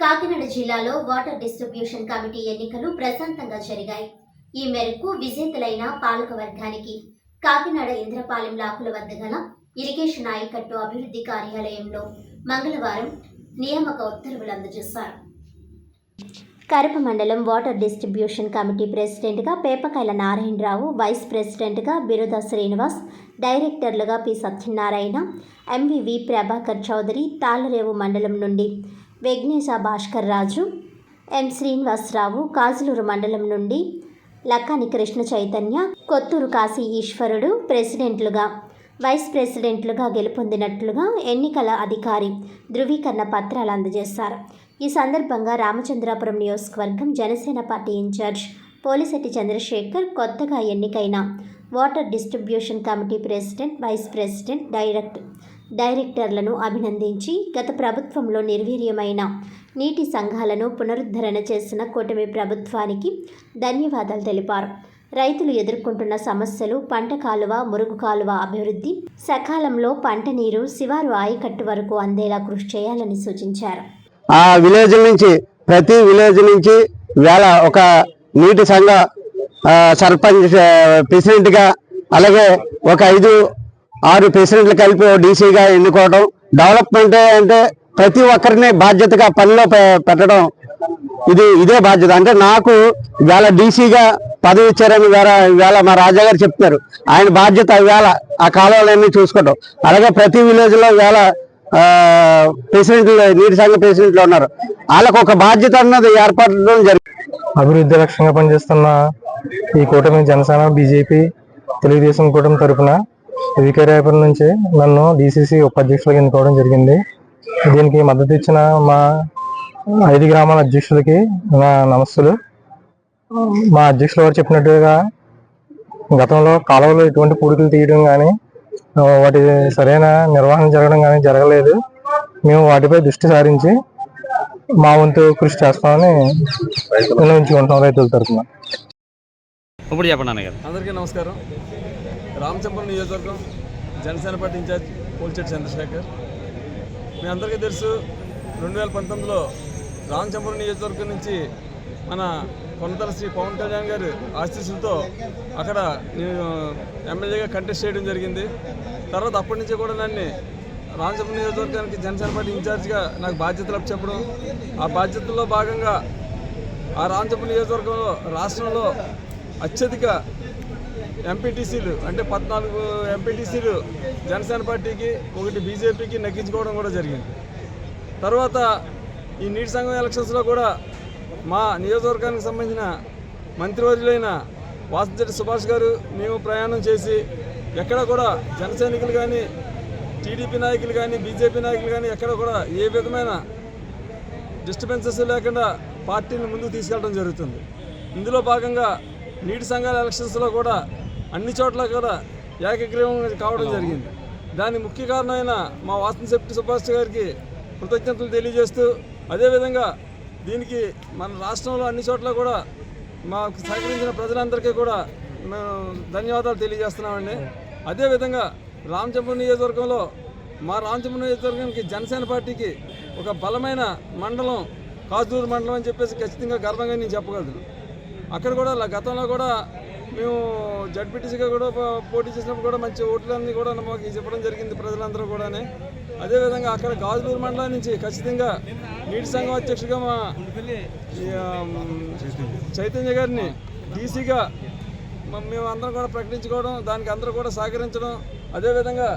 కాకినాడ జిల్లాలో water distribution committee ఎన్నికలు ప్రశాంతంగా జరిగాయి. ఈ మేరకు విజేతలైన పాలక వర్గానికి కాకినాడ ఇంద్రపాలెం లాకుల వద్ద గల ఇరిగేషన్ ఆయకట్టు అభివృద్ధి కార్యాలయంలో మంగళవారం నియామక ఉత్తర్వులు అందజేశారు. కరప మండలం వాటర్ డిస్ట్రిబ్యూషన్ కమిటీ ప్రెసిడెంట్గా పేపకాయల నారాయణరావు వైస్ ప్రెసిడెంట్గా బిరుద శ్రీనివాస్ డైరెక్టర్లుగా పి సత్యనారాయణ ఎంవివి ప్రభాకర్ చౌదరి తాళరేవు మండలం నుండి విఘ్నేశ భాస్కర్ రాజు ఎం. శ్రీనివాసరావు కాజులూరు మండలం నుండి లక్కాని కృష్ణ చైతన్య కొత్తూరు కాశీ ఈశ్వరుడు ప్రెసిడెంట్లుగా వైస్ ప్రెసిడెంట్లుగా గెలుపొందినట్లుగా ఎన్నికల అధికారి ధృవీకరణ పత్రాలు అందజేశారు. ఈ సందర్భంగా రామచంద్రాపురం నియోజకవర్గం జనసేన పార్టీ ఇన్ఛార్జ్ పోలిశెట్టి చంద్రశేఖర్ కొత్తగా ఎన్నికైన water distribution committee president vice president direct డైరెక్టర్లను అభినందించి గత ప్రభుత్వంలో నిర్వీర్యమైన నీటి సంఘాలను పునరుద్ధరణ చేసిన కూటమి ప్రభుత్వానికి ధన్యవాదాలు తెలిపారు. రైతులు ఎదుర్కొంటున్న సమస్యలు పంట కాలువ మురుగు కాలువ అభివృద్ధి సకాలంలో పంట నీరు శివారు ఆయకట్టు వరకు అందేలా కృషి చేయాలని సూచించారు. ఆ విలేజ్ నుంచి ప్రతి విలేజ్ నుంచి వేళ ఒక నీటి సంఘ సర్పంచ్ ప్రెసిడెంట్గా అలాగే ఒక ఐదు ఆరు ప్రెసిడెంట్లు కలిపి డీసీగా ఎన్నుకోవడం డెవలప్మెంట్ అంటే ప్రతి ఒక్కరిని బాధ్యతగా పనిలో పె- పెట్టడం. ఇది ఇదే బాధ్యత. అంటే నాకు వేళ డీసీగా పదవి ఇచ్చారని ఇవాళ వేళ మా రాజా గారు చెప్తారు ఆయన బాధ్యత వేళ ఆ కాలువలన్నీ చూసుకోవటం. అలాగే ప్రతి విలేజ్లో ఇవాళ వేళ ప్రెసిడెంట్లు నీటి సంఘ ప్రెసిడెంట్లు ఉన్నారు. వాళ్ళకు ఒక బాధ్యత అన్నది ఏర్పడడం జరిగింది అభివృద్ధి లక్ష్యంగా పనిచేస్తున్న ఈ కూటమి జనసేన బీజేపీ తెలుగుదేశం కూటమి తరఫున వికారాయపురం నుంచి నన్ను డిసిసి ఉపాధ్యక్షులుగా ఎన్నుకోవడం జరిగింది. దీనికి మద్దతు ఇచ్చిన మా ఐదు గ్రామాల అధ్యక్షులకి నా నమస్సులు. మా అధ్యక్షులు వారు చెప్పినట్టుగా గతంలో కాలువలో ఎటువంటి పూడికలు తీయడం కానీ వాటి సరైన నిర్వహణ జరగడం కానీ జరగలేదు. మేము వాటిపై దృష్టి సారించి మా వంతు కృషి చేస్తామని విన్నవించుకుంటున్నాం రైతుల తరఫున. ఇప్పుడు చెప్పండి అందరికీ నమస్కారం. రామచంద్రం నియోజకవర్గం జనసేన పార్టీ ఇన్ఛార్జ్ పోల్చెట్టి చంద్రశేఖర్. మీ అందరికీ తెలుసు రెండు వేల పంతొమ్మిదిలో రామచంద్రం నియోజకవర్గం నుంచి మన కొనతల శ్రీ పవన్ కళ్యాణ్ గారి ఆశీస్సులతో అక్కడ నేను ఎమ్మెల్యేగా కంటెస్ట్ చేయడం జరిగింది. తర్వాత అప్పటి నుంచి కూడా నన్ను రామచంద్రం నియోజకవర్గానికి జనసేన పార్టీ ఇన్ఛార్జ్గా నాకు బాధ్యతలు చెప్పడం ఆ బాధ్యతల్లో భాగంగా ఆ రామచంద్రం నియోజకవర్గంలో రాష్ట్రంలో అత్యధిక ఎంపీటీసీలు అంటే పద్నాలుగు ఎంపీటీసీలు జనసేన పార్టీకి ఒకటి బీజేపీకి నెగ్గించుకోవడం కూడా జరిగింది. తర్వాత ఈ నీటి సంఘం ఎలక్షన్స్లో కూడా మా నియోజకవర్గానికి సంబంధించిన మంత్రివర్యులైన వాసంచెట్టి సుభాష్ గారు మేము ప్రయాణం చేసి ఎక్కడ కూడా జనసైనికులు కానీ టీడీపీ నాయకులు కానీ బీజేపీ నాయకులు కానీ ఎక్కడ కూడా ఏ విధమైన డిస్టర్బెన్సెస్ లేకుండా పార్టీని ముందుకు తీసుకెళ్ళడం జరుగుతుంది. ఇందులో భాగంగా నీటి సంఘాల ఎలక్షన్స్లో కూడా అన్ని చోట్ల కూడా ఏకగ్రీవం కావడం జరిగింది. దాని ముఖ్య కారణమైన మా వాసన శెట్టి సుభాష్ గారికి కృతజ్ఞతలు తెలియజేస్తూ అదేవిధంగా దీనికి మన రాష్ట్రంలో అన్ని చోట్ల కూడా మాకు సహకరించిన ప్రజలందరికీ కూడా మేము ధన్యవాదాలు తెలియజేస్తున్నామండి. అదేవిధంగా రామచంద్ర నియోజకవర్గంలో మా రామచంద్ర నియోజకవర్గానికి జనసేన పార్టీకి ఒక బలమైన మండలం కాజూరు మండలం అని చెప్పేసి ఖచ్చితంగా గర్వంగా నేను చెప్పగలను. అక్కడ కూడా గతంలో కూడా మేము జడ్పీటీసీగా కూడా పోటీ చేసినప్పుడు కూడా మంచి ఓట్లన్నీ కూడా మాకు చెప్పడం జరిగింది ప్రజలందరూ కూడానే. అదేవిధంగా అక్కడ గాజులూరు మండలం నుంచి ఖచ్చితంగా నీటి సంఘం అధ్యక్షుడిగా మా చైతన్య గారిని డీసీగా మేము అందరం కూడా ప్రకటించుకోవడం దానికి అందరూ కూడా సహకరించడం అదేవిధంగా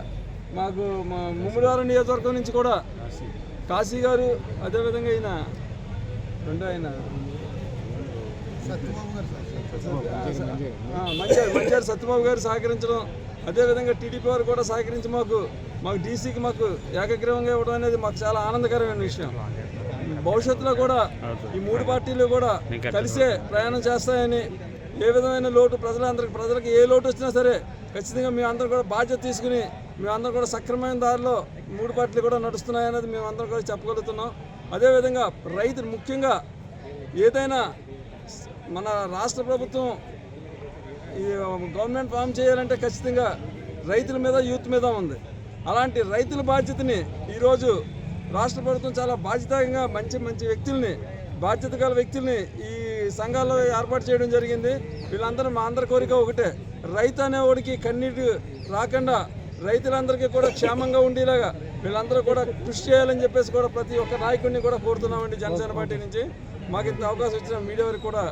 మాకు మా ముమ్మిడివారం నియోజకవర్గం నుంచి కూడా కాశీ గారు అదేవిధంగా ఈయన రెండో ఆయన. ఆ, మంచి మంచారు సత్యబాబు గారు సహకరించడం అదేవిధంగా టీడీపీ వారు కూడా సహకరించి మాకు మాకు డీసీకి మాకు ఏకగ్రీవంగా ఇవ్వడం అనేది మాకు చాలా ఆనందకరమైన విషయం. భవిష్యత్తులో కూడా ఈ మూడు పార్టీలు కూడా కలిసే ప్రయాణం చేస్తాయని ఏ విధమైన లోటు ప్రజలందరికి ప్రజలకు ఏ లోటు వచ్చినా సరే ఖచ్చితంగా మేమందరం కూడా బాధ్యత తీసుకుని మేమందరం కూడా సక్రమైన దారిలో మూడు పార్టీలు కూడా నడుస్తున్నాయనేది మేమందరం కూడా చెప్పగలుగుతున్నాం. అదేవిధంగా రైతులు ముఖ్యంగా ఏదైనా మన రాష్ట్ర ప్రభుత్వం ఈ గవర్నమెంట్ ఫామ్ చేయాలంటే ఖచ్చితంగా రైతుల మీద యూత్ మీద ఉంది. అలాంటి రైతుల బాధ్యతని ఈరోజు రాష్ట్ర ప్రభుత్వం చాలా బాధ్యతంగా మంచి మంచి వ్యక్తుల్ని బాధ్యత గల వ్యక్తుల్ని ఈ సంఘాల్లో ఏర్పాటు చేయడం జరిగింది. వీళ్ళందరూ మా అందరి కోరిక ఒకటే. రైతు అనేవాడికి కన్నీటి రాకుండా రైతులందరికీ కూడా క్షేమంగా ఉండేలాగా వీళ్ళందరూ కూడా కృషి చేయాలని చెప్పేసి కూడా ప్రతి ఒక్క నాయకుడిని కూడా కోరుతున్నామండి జనసేన పార్టీ నుంచి. మాకు ఇంత అవకాశం ఇచ్చిన మీడియా వారికి కూడా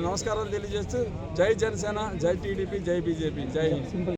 నమస్కారాలు తెలియజేస్తూ జై జనసేన జై టీడీపీ జై బీజేపీ జై సింపుల్